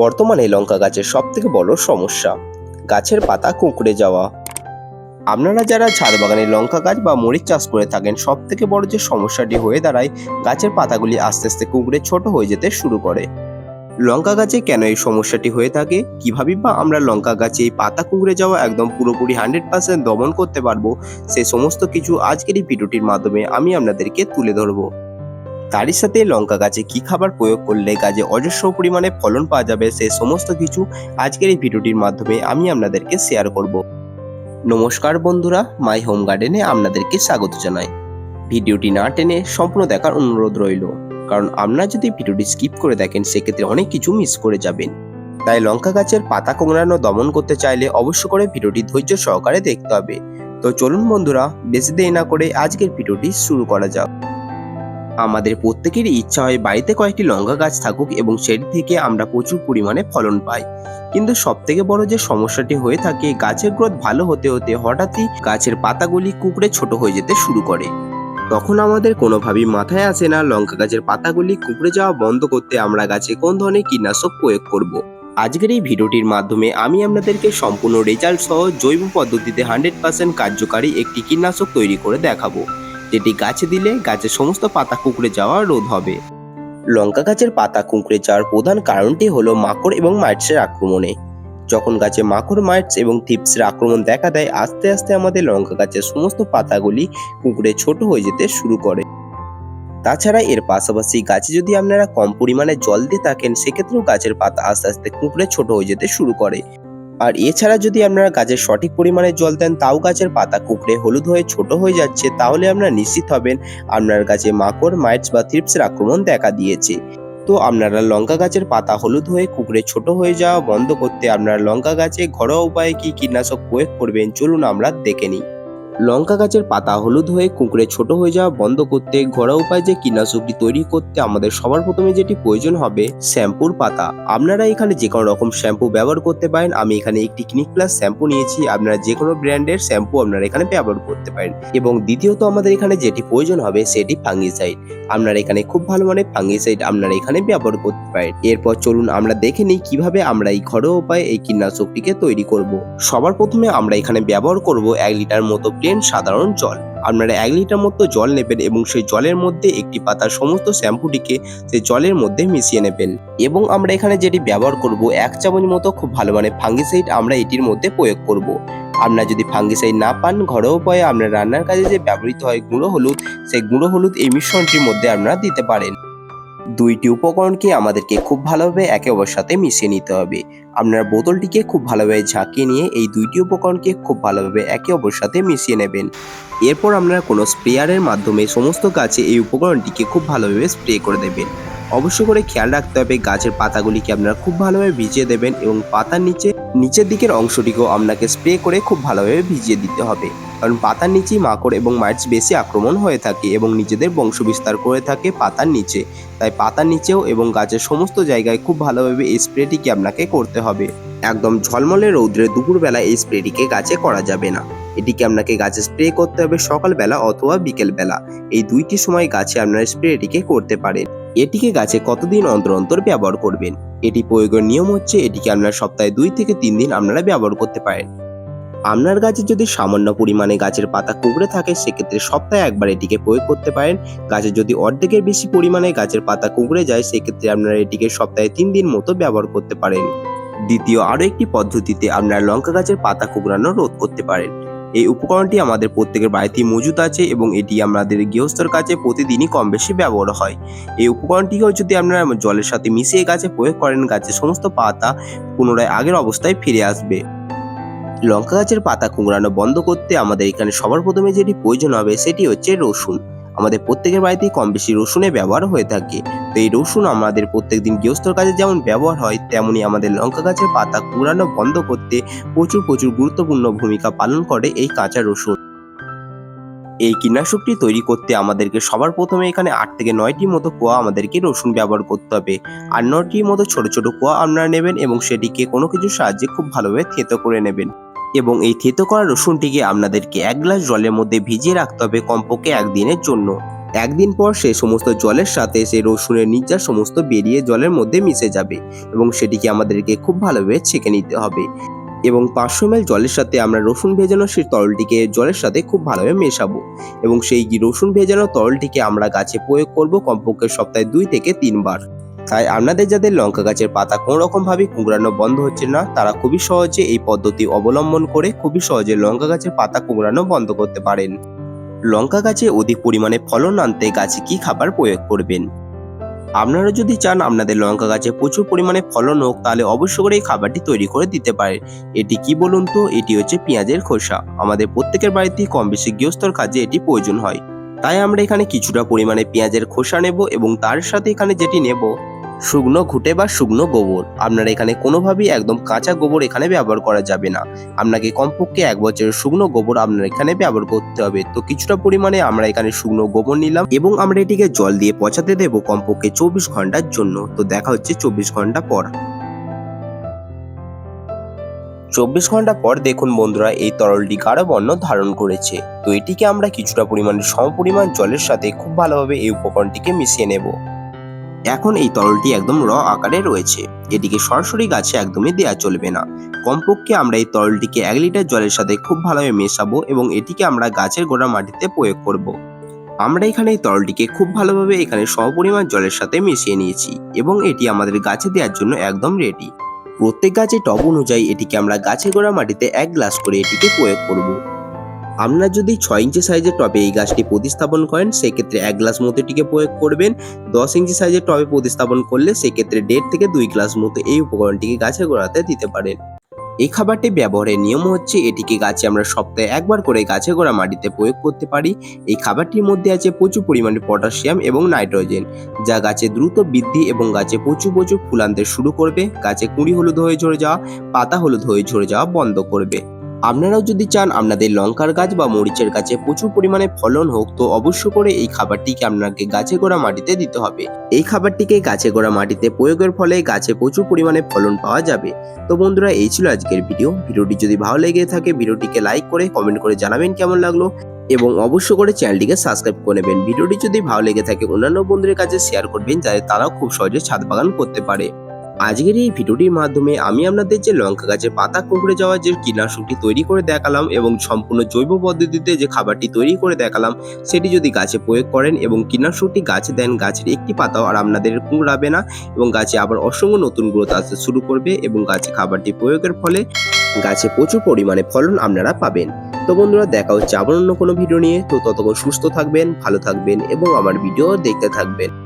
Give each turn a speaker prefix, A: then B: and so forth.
A: বর্তমানে লঙ্কা গাছের সব থেকে বড় সমস্যা, গাছের পাতা কুঁকড়ে যাওয়া। আপনারা যারা ছাদ বাগানে লঙ্কা গাছ বা মরিচ চাষ করে থাকেন সব থেকে বড় যে সমস্যাটি হয়ে দাঁড়ায়, গাছের পাতাগুলি আস্তে আস্তে কুঁকড়ে ছোট হয়ে যেতে শুরু করে। লঙ্কা গাছে কেন এই সমস্যাটি হয়ে থাকে? কীভাবে বা আমরা লঙ্কা গাছে এই পাতা কুঁকড়ে যাওয়া একদম পুরোপুরি হান্ড্রেড পার্সেন্ট দমন করতে পারব? সে সমস্ত কিছু আজকের এই ভিডিওটির মাধ্যমে আমি আপনাদেরকে তুলে ধরবো। তারই সাথে লঙ্কা গাছে কি খাবার প্রয়োগ করলে গাছে অজস্র পরিমাণে ফলন পাওয়া যাবে সে সমস্ত কিছু আজকের এই ভিডিওটির মাধ্যমে আমি আপনাদেরকে শেয়ার করব। নমস্কার বন্ধুরা মাই হোম গার্ডেনে আপনাদেরকে স্বাগত জানাই। ভিডিওটি না টেনে সম্পূর্ণ দেখার অনুরোধ রইল। কারণ আপনারা যদি ভিডিওটি স্কিপ করে দেখেন, সেক্ষেত্রে অনেক কিছু মিস করে যাবেন। তাই লঙ্কা গাছের পাতা কোংড়ানো দমন করতে চাইলে অবশ্য করে ভিডিওটি ধৈর্য সহকারে দেখতে হবে। তো চলুন বন্ধুরা, বেশি দেরি না করে আজকের ভিডিওটি শুরু করা যাক। আমাদের প্রত্যেকেরই ইচ্ছা হয় বাড়িতে কয়েকটি লঙ্কা গাছ থাকুক এবং সেটি থেকে আমরা প্রচুর পরিমাণে ফলন পাই। কিন্তু সব থেকে বড় যে সমস্যাটি হয়ে থাকে, গাছের গ্রোথ ভালো হতে হতে হঠাৎই গাছের পাতাগুলি কুকড়ে ছোট হয়ে যেতে শুরু করে। তখন আমাদের কোনোভাবেই মাথায় আসে না লঙ্কা গাছের পাতাগুলি কুকড়ে যাওয়া বন্ধ করতে আমরা গাছে কোন ধরনের কীটনাশক প্রয়োগ করব। আজকের এই ভিডিওটির মাধ্যমে আমি আপনাদেরকে সম্পূর্ণ রেজাল্ট সহ জৈব পদ্ধতিতে হান্ড্রেড পার্সেন্ট কার্যকারী একটি কীটনাশক তৈরি করে দেখাবো। যেটি গাছে দিলে গাছের সমস্ত পাতা কুঁকড়ে যাওয়া রোধ হবে। লঙ্কা গাছের পাতা কুঁকড়ে যাওয়ার প্রধান কারণটি হলো মাকড় এবং মাইটসের আক্রমণে। যখন গাছে মাকড়, মাইটস এবং থিপসের আক্রমণ দেখা দেয়, আস্তে আস্তে আমাদের লঙ্কা গাছের সমস্ত পাতাগুলি কুঁকড়ে ছোট হয়ে যেতে শুরু করে। তাছাড়া এর পাশাপাশি গাছে যদি আপনারা কম পরিমাণে জল দিয়ে থাকেন, সেক্ষেত্রেও গাছের পাতা আস্তে আস্তে কুঁকড়ে ছোট হয়ে যেতে শুরু করে। আর এছাড়া যদি আপনারা গাছের সঠিক পরিমাণে জল দেন, তাও গাছের পাতা কুকড়ে, হলুদ হয়ে, ছোট হয়ে যাচ্ছে, তাহলে আপনারা নিশ্চিত হবেন আপনার গাছে মাকড়, মাইটস বা থ্রিপসের আক্রমণ দেখা দিয়েছে। তো আপনারা লঙ্কা গাছের পাতা হলুদ হয়ে, কুঁকড়ে ছোট হয়ে যাওয়া বন্ধ করতে আপনারা লঙ্কা গাছে ঘরোয়া উপায়ে কি কীটনাশক প্রয়োগ করবেন, চলুন আমরা দেখে নিই। লঙ্কা গাছের পাতা হলুদ হয়ে কুঁকড়ে ছোট হয়ে যাওয়া বন্ধ করতে ঘরোয়া উপায় যে কীটনাশকটি তৈরি করতে আমাদের সবার প্রথমে যেটি প্রয়োজন হবে শ্যাম্পুর পাতা। আপনারা এখানে যে কোনো রকম শ্যাম্পু ব্যবহার করতে পারেন। আমি এখানে একটি ক্লিনিক প্লাস শ্যাম্পু নিয়েছি। আপনারা যে কোনো ব্র্যান্ডের শ্যাম্পু আপনারা এখানে ব্যবহার করতে পারেন। এবং দ্বিতীয়ত আমাদের এখানে যেটি প্রয়োজন হবে সেটি ফাঙ্গিসাইড। আপনারা এখানে খুব ভালো মানের ফাঙ্গিসাইড আপনারা এখানে ব্যবহার করতে পারেন। এরপর চলুন আমরা দেখে নিই কীভাবে আমরা এই ঘরোয়া উপায়ে এই কীটনাশকটিকে তৈরি করব। সবার প্রথমে আমরা এখানে ব্যবহার করব এক লিটার মতো প্লেন সাধারণ জল। আপনারা এক লিটার মতো জল নেবেন এবং সেই জলের মধ্যে একটি পাতার সমস্ত শ্যাম্পুটিকে সেই জলের মধ্যে মিশিয়ে নেবেন। এবং আমরা এখানে যেটি ব্যবহার করব, এক চামচ মতো খুব ভালো মানে ফাঙ্গিসাইড আমরা এটির মধ্যে প্রয়োগ করব। আপনারা যদি ফাঙ্গিসাইড না পান, ঘরোয়া উপায়ে আপনার রান্নার কাজে যে ব্যবহৃত হয় গুঁড়ো হলুদ, সেই গুঁড়ো হলুদ এই মিশ্রণটির মধ্যে আপনারা দিতে পারেন। দুইটি উপকরণকে আমাদেরকে খুব ভালোভাবে একে অপর সাথে মিশিয়ে নিতে হবে। আপনার বোতলটিকে খুব ভালোভাবে ঝাঁকিয়ে নিয়ে এই দুইটি উপকরণকে খুব ভালোভাবে একে অপর সাথে মিশিয়ে নেবেন। এরপর আপনারা কোনো স্প্রেয়ারের মাধ্যমে সমস্ত গাছে এই উপকরণটিকে খুব ভালোভাবে স্প্রে করে দেবেন। অবশ্য করে খেয়াল রাখতে হবে, গাছের পাতাগুলিকে আপনারা খুব ভালোভাবে ভিজিয়ে দেবেন এবং পাতার নিচে, নিচের দিকের অংশটিকেও আপনাকে স্প্রে করে খুব ভালোভাবে ভিজিয়ে দিতে হবে। কারণ পাতার নিচেই মাকড় এবং মাইটস বেশি আক্রমণ হয়ে থাকে এবং নিজেদের বংশ বিস্তার করে থাকে পাতার নিচে। তাই পাতার নিচেও এবং গাছের সমস্ত জায়গায় খুব ভালোভাবে এই স্প্রেটিকে আপনাকে করতে হবে। একদম ঝলমলে রৌদ্রে দুপুরবেলা এই স্প্রেটিকে গাছে করা যাবে না। এটিকে আপনাকে গাছে স্প্রে করতে হবে সকালবেলা অথবা বিকেলবেলা। এই দুইটি সময় গাছে আপনারা স্প্রেটিকে করতে পারেন। এটিকে গাছে কতদিন অন্তর অন্তর ব্যবহার করবেন? এটি প্রয়োগের নিয়ম হচ্ছে এটিকে আপনারা সপ্তাহে দুই থেকে তিন দিন আপনারা ব্যবহার করতে পারেন। আপনার গাছে যদি সামান্য পরিমাণে গাছের পাতা কুঁকড়ে থাকে, সেক্ষেত্রে সপ্তাহে একবার এটিকে প্রয়োগ করতে পারেন। গাছে যদি অর্ধেকের বেশি পরিমাণে গাছের পাতা কুঁকড়ে যায়, সেক্ষেত্রে আপনারা এটিকে সপ্তাহে তিন দিন মতো ব্যবহার করতে পারেন। দ্বিতীয়, আরও একটি পদ্ধতিতে আপনারা লঙ্কা গাছের পাতা কুঁকড়ানো রোধ করতে পারেন। এই উপকরণটি আমাদের প্রত্যেকের বাড়িতেই মজুদ আছে এবং এটি আমাদের গৃহস্থর কাছে প্রতিদিনই কম বেশি ব্যবহার হয়। এই উপকরণটিকেও যদি আপনারা জলের সাথে মিশিয়ে গাছে প্রয়োগ করেন গাছের সমস্ত পাতা পুনরায় আগের অবস্থায় ফিরে আসবে। লঙ্কা গাছের পাতা কুঁকড়ানো বন্ধ করতে আমাদের এখানে সবার প্রথমে যেটি প্রয়োজন হবে সেটি হচ্ছে রসুন। আমাদের প্রত্যেকের বাড়িতেই কম বেশি রসুনের ব্যবহার হয়ে থাকে। তো এই রসুন আমাদের প্রত্যেকদিন গৃহস্থর কাজে যেমন ব্যবহার হয়, তেমনি আমাদের লঙ্কা গাছের পাতা কুঁকড়ানো বন্ধ করতে প্রচুর প্রচুর গুরুত্বপূর্ণ ভূমিকা পালন করে এই কাঁচা রসুন। এই কীটনাশকটি তৈরি করতে আমাদেরকে সবার প্রথমে এখানে আট থেকে নয়টি মতো কোয়া আমাদেরকে রসুন ব্যবহার করতে হবে। আর নয়টির মতো ছোট ছোট কোয়া আপনারা নেবেন এবং সেটিকে কোনো কিছুর সাহায্যে খুব ভালোভাবে থেতো করে নেবেন। এবং এই থেতো করা রসুনটিকে আপনাদেরকে এক গ্লাস জলের মধ্যে ভিজিয়ে রাখতে হবে কমপক্ষে একদিনের জন্য। একদিন পর সে সমস্ত জলের সাথে সেই রসুনের নির্যাস সমস্ত বেরিয়ে জলের মধ্যে মিশে যাবে এবং সেটিকে আমাদেরকে খুব ভালোভাবে ছেঁকে নিতে হবে। এবং পাঁচশো এমএল জলের সাথে আমরা রসুন ভেজানো সেই তরলটিকে জলের সাথে খুব ভালোভাবে মেশাবো। এবং সেই রসুন ভেজানো তরলটিকে আমরা গাছে প্রয়োগ করব কমপক্ষে সপ্তাহে দুই থেকে তিনবার। তাই আপনাদের যাদের লঙ্কা গাছের পাতা কোনো রকম ভাবে কুঁকড়ানো বন্ধ হচ্ছে না, তারা খুবই সহজে এই পদ্ধতি অবলম্বন করে খুবই সহজে লঙ্কা গাছের পাতা কুঁকড়ানো বন্ধ করতে পারেন। লঙ্কা গাছে অধিক পরিমাণে ফলন আনতে গাছে কি খাবার প্রয়োগ করবেন? আপনারা যদি চান আপনাদের লঙ্কা গাছে প্রচুর পরিমাণে ফলন হোক, তাহলে অবশ্য করে এই খাবারটি তৈরি করে দিতে পারেন। এটি কি বলুন তো? এটি হচ্ছে পেঁয়াজের খোসা। আমাদের প্রত্যেকের বাড়িতেই কম বেশি গৃহস্থর কাজে এটি প্রয়োজন হয়। তাই আমরা এখানে কিছুটা পরিমাণে পেঁয়াজের খোসা নেব এবং তার সাথে এখানে যেটি নেব শুকনো ঘুটে বা শুকনো গোবর। আপনার এখানে কোনোভাবেই একদম কাঁচা গোবর এখানে ব্যবহার করা যাবে না। আপনাকে কমপক্ষে এক বছরের শুকনো গোবর আপনার এখানে ব্যবহার করতে হবে। তো কিছুটা পরিমাণে আমরা এখানে শুকনো গোবর নিলাম এবং আমরা এটিকে জল দিয়ে পচাতে দেবো কমপক্ষে চব্বিশ ঘণ্টার জন্য। তো দেখা হচ্ছে চব্বিশ ঘণ্টা পর। চব্বিশ ঘণ্টা পর দেখুন বন্ধুরা, এই তরলটি গাঢ় বর্ণ ধারণ করেছে। তো এটিকে আমরা কিছুটা পরিমাণে সমপরিমাণ জলের সাথে খুব ভালোভাবে এই উপকরণটিকে মিশিয়ে নেব। এখন এই তরলটি একদম র আকারে রয়েছে এটিকে সরাসরি গাছে একদমই দেওয়া চলবে না কমপক্ষে আমরা এই তরলটিকে এক লিটার জলের সাথে খুব ভালোভাবে মেশাবো এবং এটিকে আমরা গাছের গোড়া মাটিতে প্রয়োগ করব। আমরা এখানে এই তরলটিকে খুব ভালোভাবে এখানে সমপরিমাণ জলের সাথে মিশিয়ে নিয়েছি এবং এটি আমাদের গাছে দেওয়ার জন্য একদম রেডি প্রত্যেক গাছে টব অনুযায়ী এটিকে আমরা গাছের গোড়া মাটিতে এক গ্লাস করে এটিকে প্রয়োগ করব। আপনারা যদি ছয় ইঞ্চি সাইজের টবে এই গাছটি প্রতিস্থাপন করেন, সেক্ষেত্রে এক গ্লাস মতো এটিকে প্রয়োগ করবেন। দশ ইঞ্চি সাইজের টবে প্রতিস্থাপন করলে সেক্ষেত্রে দেড় থেকে দুই গ্লাস মতো এই উপকরণটিকে গাছের গোড়াতে দিতে পারেন। এই খাবারটি ব্যবহারের নিয়ম হচ্ছে, এটিকে গাছে আমরা সপ্তাহে একবার করে গাছে গোড়া মাটিতে প্রয়োগ করতে পারি। এই খাবারটির মধ্যে আছে প্রচুর পরিমাণে পটাশিয়াম এবং নাইট্রোজেন, যা গাছে দ্রুত বৃদ্ধি এবং গাছে প্রচুর প্রচুর ফুল আনতে শুরু করবে। গাছে কুঁড়ি হলুদ হয়ে ঝরে যাওয়া, পাতা হলুদ হয়ে ঝরে যাওয়া বন্ধ করবে। আপনারাও যদি চান আপনাদের লঙ্কার গাছ বা মরিচের গাছে প্রচুর পরিমাণে ফলন হোক, তো অবশ্য করে এই খাবারটিকে আপনাকে গাছে গোড়া মাটিতে দিতে হবে। এই খাবারটিকে গাছে গোড়া মাটিতে প্রয়োগের ফলে গাছে প্রচুর পরিমাণে ফলন পাওয়া যাবে। তো বন্ধুরা, এই ছিল আজকের ভিডিও। ভিডিওটি যদি ভালো লেগে থাকে, ভিডিওটিকে লাইক করে, কমেন্ট করে জানাবেন কেমন লাগল। এবং অবশ্য করে চ্যানেলটিকে সাবস্ক্রাইব করে নেবেন। ভিডিওটি যদি ভালো লেগে থাকে, অন্যান্য বন্ধুদের কাছে শেয়ার করবেন, যাতে তারাও খুব সহজে ছাদ বাগান করতে পারে। আজকের এই ভিডিওটির মাধ্যমে আমি আপনাদের যে লঙ্কা গাছের পাতা কুঁকড়ে যাওয়ার যে কীটনাশকটি তৈরি করে দেখালাম এবং সম্পূর্ণ জৈব পদ্ধতিতে যে খাবারটি তৈরি করে দেখালাম, সেটি যদি গাছে প্রয়োগ করেন এবং কীটনাশকটি গাছে দেন, গাছের একটি পাতাও আর আপনাদের কুঁকড়াবে না এবং গাছে আবার অসংখ্য নতুন গ্রোথ আসতে শুরু করবে এবং গাছে খাবারটি প্রয়োগের ফলে গাছে প্রচুর পরিমাণে ফলন আপনারা পাবেন। তো বন্ধুরা, দেখা হচ্ছে আবার অন্য কোনো ভিডিও নিয়ে। তো ততক্ষণ সুস্থ থাকবেন, ভালো থাকবেন এবং আমার ভিডিও দেখতে থাকবেন।